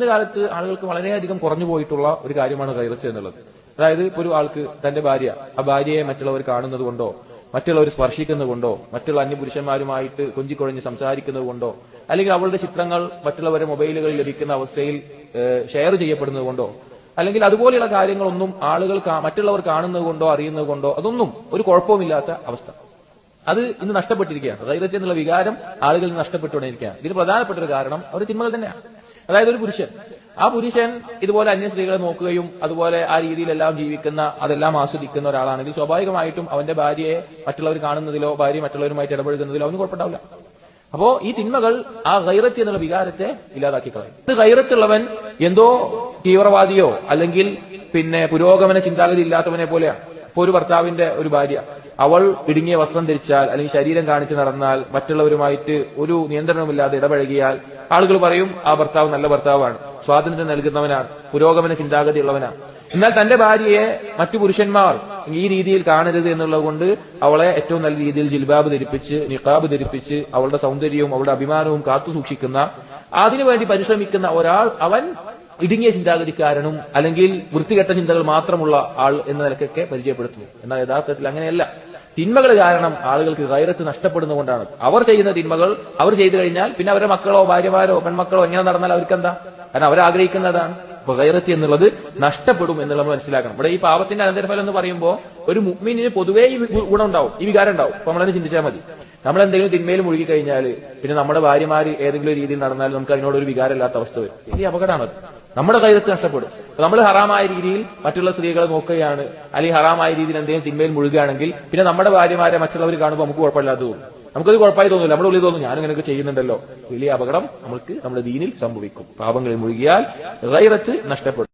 ഇന്ന് കാലത്ത് ആളുകൾക്ക് വളരെയധികം കുറഞ്ഞു പോയിട്ടുള്ള ഒരു കാര്യമാണ് കൈറച്ച് എന്നുള്ളത്. അതായത് ഇപ്പൊ ഒരു ആൾക്ക് തന്റെ ഭാര്യ ആ ഭാര്യയെ മറ്റുള്ളവർ കാണുന്നത് കൊണ്ടോ മറ്റുള്ളവർ സ്പർശിക്കുന്നത് കൊണ്ടോ മറ്റുള്ള അന്യപുരുഷന്മാരുമായിട്ട് കൊഞ്ചിക്കൊഴഞ്ഞ് സംസാരിക്കുന്നത് കൊണ്ടോ അല്ലെങ്കിൽ അവളുടെ ചിത്രങ്ങൾ മറ്റുള്ളവരെ മൊബൈലുകളിൽ ലഭിക്കുന്ന അവസ്ഥയിൽ ഷെയർ ചെയ്യപ്പെടുന്നത് കൊണ്ടോ അല്ലെങ്കിൽ അതുപോലെയുള്ള കാര്യങ്ങളൊന്നും ആളുകൾ മറ്റുള്ളവർ കാണുന്നത് കൊണ്ടോ അറിയുന്നത് കൊണ്ടോ അതൊന്നും ഒരു കുഴപ്പവുമില്ലാത്ത അവസ്ഥ. അത് ഇന്ന് നഷ്ടപ്പെട്ടിരിക്കുകയാണ്. ധൈര്യത്തിൽ എന്നുള്ള വികാരം ആളുകളിൽ നഷ്ടപ്പെട്ടുകൊണ്ടിരിക്കുകയാണ് ഇതിന് പ്രധാനപ്പെട്ട ഒരു കാരണം അവർ തിന്മകൾ തന്നെയാണ്. അതായത് ഒരു പുരുഷൻ. ആ പുരുഷൻ ഇതുപോലെ അന്യ സ്ത്രീകളെ നോക്കുകയും അതുപോലെ ആ രീതിയിലെല്ലാം ജീവിക്കുന്ന അതെല്ലാം ആസ്വദിക്കുന്ന ഒരാളാണെങ്കിൽ സ്വാഭാവികമായിട്ടും അവന്റെ ഭാര്യയെ മറ്റുള്ളവർ കാണുന്നതിലോ ഭാര്യ മറ്റുള്ളവരുമായിട്ട് ഇടപഴകുന്നതിലോ അവന് കുഴപ്പമുണ്ടാവില്ല. അപ്പോ ഈ തിന്മകൾ ആ ഗൈറത്ത് എന്നുള്ള വികാരത്തെ ഇല്ലാതാക്കി കളയും ഇത് ഗൈറത്തുള്ളവൻ എന്തോ തീവ്രവാദിയോ അല്ലെങ്കിൽ പിന്നെ പുരോഗമന ചിന്താഗതി ഇല്ലാത്തവനെ പോലെയാണ് ഇപ്പൊ ഒരു ഭർത്താവിന്റെ ഒരു ഭാര്യ. അവൾ ഇടുങ്ങിയ വസ്ത്രം ധരിച്ചാൽ അല്ലെങ്കിൽ ശരീരം കാണിച്ച് നടന്നാൽ മറ്റുള്ളവരുമായിട്ട് ഒരു നിയന്ത്രണമില്ലാതെ ഇടപഴകിയാൽ ആളുകൾ പറയും ആ ഭർത്താവ് നല്ല ഭർത്താവാണ്. സ്വാതന്ത്ര്യം നൽകുന്നവനാണ്. പുരോഗമന ചിന്താഗതി ഉള്ളവനാണ് എന്നാൽ തന്റെ ഭാര്യയെ മറ്റു പുരുഷന്മാർ ഈ രീതിയിൽ കാണരുത് എന്നുള്ളത് കൊണ്ട് അവളെ ഏറ്റവും നല്ല രീതിയിൽ ജിൽബാബ് ധരിപ്പിച്ച് നിഖാബ് ധരിപ്പിച്ച് അവളുടെ സൗന്ദര്യവും അവളുടെ അഭിമാനവും കാത്തു സൂക്ഷിക്കുന്ന അതിനുവേണ്ടി പരിശ്രമിക്കുന്ന ഒരാൾ അവൻ ഇടുങ്ങിയ ചിന്താഗതിക്കാരനും അല്ലെങ്കിൽ വൃത്തികെട്ട ചിന്തകൾ മാത്രമുള്ള ആൾ എന്ന നിലക്കൊക്കെ പരിചയപ്പെടുത്തുന്നു. എന്നാൽ യഥാർത്ഥത്തിൽ അങ്ങനെയല്ല. തിന്മകൾ കാരണം ആളുകൾക്ക് ഗൈറത്ത് നഷ്ടപ്പെടുന്നതുകൊണ്ടാണ്. അവർ ചെയ്യുന്ന തിന്മകൾ അവർ ചെയ്തു കഴിഞ്ഞാൽ പിന്നെ അവരുടെ മക്കളോ ഭാര്യമാരോ പെൺമക്കളോ എങ്ങനെ നടന്നാൽ അവർക്കെന്താ? കാരണം അവരാഗ്രഹിക്കുന്നതാണ് അപ്പൊ ഗൈറത്ത് എന്നുള്ളത് നഷ്ടപ്പെടും എന്നുള്ളത് മനസ്സിലാക്കണം. ഇവിടെ ഈ പാപത്തിന്റെ അനന്തരഫലം എന്ന് പറയുമ്പോൾ ഒരു മുഗ്മിനിന് പൊതുവേ ഈ ഗുണം ഉണ്ടാവും ഈ വികാരം ഉണ്ടാവും. അപ്പൊ നമ്മളെന്നെ ചിന്തിച്ചാൽ മതി. നമ്മൾ എന്തെങ്കിലും തിന്മയിൽ മുഴുകി കഴിഞ്ഞാൽ പിന്നെ നമ്മുടെ ഭാര്യമാര് ഏതെങ്കിലും രീതിയിൽ നടന്നാൽ നമുക്ക് അതിനോടൊരു വികാരമില്ലാത്ത അവസ്ഥ വരും. വലിയ അപകടമാണത്. നമ്മുടെ കൈരത്ത് നഷ്ടപ്പെടും. നമ്മൾ ഹറാമായ രീതിയിൽ മറ്റുള്ള സ്ത്രീകളെ നോക്കുകയാണ്. അല്ലെങ്കിൽ ഹറാമായ രീതിയിൽ എന്തെങ്കിലും തിന്മയിൽ മുഴുകുകയാണെങ്കിൽ പിന്നെ നമ്മുടെ ഭാര്യമാരെ മറ്റുള്ളവർ കാണുമ്പോൾ നമുക്ക് കുഴപ്പമില്ലാതെ തോന്നും. നമുക്കത് കുഴപ്പമായി തോന്നില്ല നമ്മുടെ ഉള്ളിൽ തോന്നും ഞാനും ഇങ്ങനെയൊക്കെ ചെയ്യുന്നുണ്ടല്ലോ. വലിയ അപകടം നമുക്ക് നമ്മുടെ ദീനിൽ സംഭവിക്കും. പാപങ്ങളിൽ മുഴുകിയാൽ ഗൈറത്ത് നഷ്ടപ്പെടും.